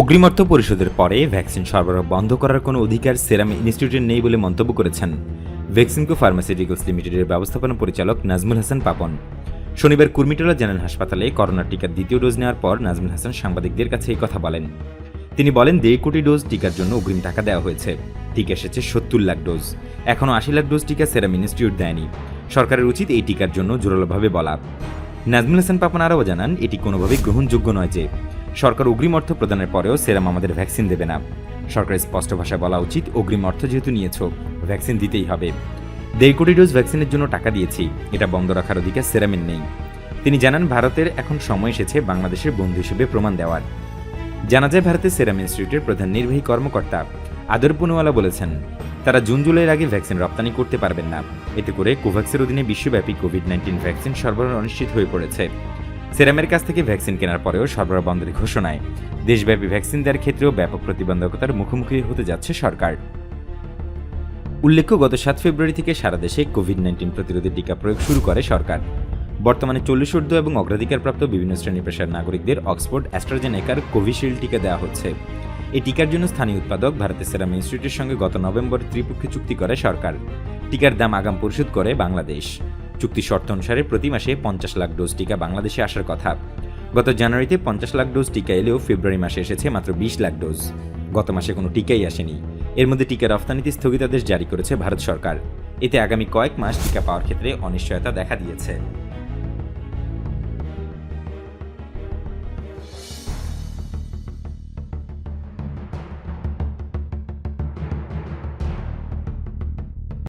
অগ্রিমর্থ পরিশোধের পরে ভ্যাকসিন সরবরাহ বন্ধ করার কোনো অধিকার সেরাম ইনস্টিটিউটের নেই বলে মন্তব্য করেছেন ভ্যাকসিনকো ফার্মাসিউটিক্যালস লিমিটেডের ব্যবস্থাপনা পরিচালক নাজমুল হাসান পাপন। শনিবার কুর্মিটোলা জেনারেল হাসপাতালে করোনার টিকার দ্বিতীয় ডোজ নেওয়ার পর নাজমুল হাসান সাংবাদিকদের কাছে এই কথা বলেন। তিনি বলেন, দেড় কোটি ডোজ টিকার জন্য অগ্রিম টাকা দেওয়া হয়েছে। টিকা এসেছে সত্তর লাখ ডোজ। এখনও আশি লাখ ডোজ টিকা সেরাম ইনস্টিটিউট দেয়নি। সরকারের উচিত এই টিকার জন্য জোরালোভাবে বলা। নাজমুল হাসান পাপন আরও জানান, এটি কোনোভাবেই গ্রহণযোগ্য নয় যে সরকার অগ্রিম অর্থ প্রদানের পরেও সেরাম আমাদের ভ্যাকসিন দেবে না। সরকারের স্পষ্ট ভাষায় বলা উচিত, অগ্রিম অর্থ যেহেতু নিয়েছ, ভ্যাকসিন দিতেই হবে। দেড় কোটি ডোজ ভ্যাকসিনের জন্য টাকা দিয়েছি, এটা বন্ধ রাখার অধিকার সেরামের নেই। তিনি জানান, ভারতের এখন সময় এসেছে বাংলাদেশের বন্ধু হিসেবে প্রমাণ দেওয়ার। জানা যায়, ভারতের সেরাম ইনস্টিটিউটের প্রধান নির্বাহী কর্মকর্তা আদর পুনওয়ালা বলেছেন, তারা জুন জুলাইয়ের আগে ভ্যাকসিন রপ্তানি করতে পারবেন না। এতে করে কোভ্যাক্সের অধীনে বিশ্বব্যাপী কোভিড নাইন্টিন ভ্যাকসিন সরবরাহ অনিশ্চিত হয়ে পড়েছে। সেরামের কাছ থেকে ভ্যাকসিন কেনার পরেও সরবরাহ বন্ধের ঘোষণায়। দেশব্যাপী ভ্যাকসিন দেওয়ার ক্ষেত্রেও ব্যাপক প্রতিবন্ধকতার মুখোমুখি হতে যাচ্ছে সরকার। উল্লেখ্য, গত সাত ফেব্রুয়ারি থেকে সারা দেশে কোভিড নাইন্টিন প্রতিরোধী টিকা প্রয়োগ শুরু করে সরকার। বর্তমানে চল্লিশ ঊর্ধ্ব এবং অগ্রাধিকারপ্রাপ্ত বিভিন্ন শ্রেণি পেশার নাগরিকদের অক্সফোর্ড, অ্যাস্ট্রাজেনেকার, কোভিশিল্ড টিকা দেওয়া হচ্ছে। এই টিকার জন্য স্থানীয় উৎপাদক ভারতের সেরাম ইনস্টিটিউটের সঙ্গে গত নভেম্বর ত্রিপক্ষীয় চুক্তি করে সরকার। টিকার দাম আগাম পরিশোধ করে বাংলাদেশ। চুক্তি শর্ত অনুসারে প্রতি মাসে পঞ্চাশ লাখ ডোজ টিকা বাংলাদেশে আসার কথা। গত জানুয়ারিতে পঞ্চাশ লাখ ডোজ টিকা এলেও ফেব্রুয়ারি মাসে এসেছে মাত্র বিশ লাখ ডোজ। গত মাসে কোনো টিকাই আসেনি। এর মধ্যে টিকা রফতানিতে স্থগিতাদেশ জারি করেছে ভারত সরকার। এতে আগামী কয়েক মাস টিকা পাওয়ার ক্ষেত্রে অনিশ্চয়তা দেখা দিয়েছে।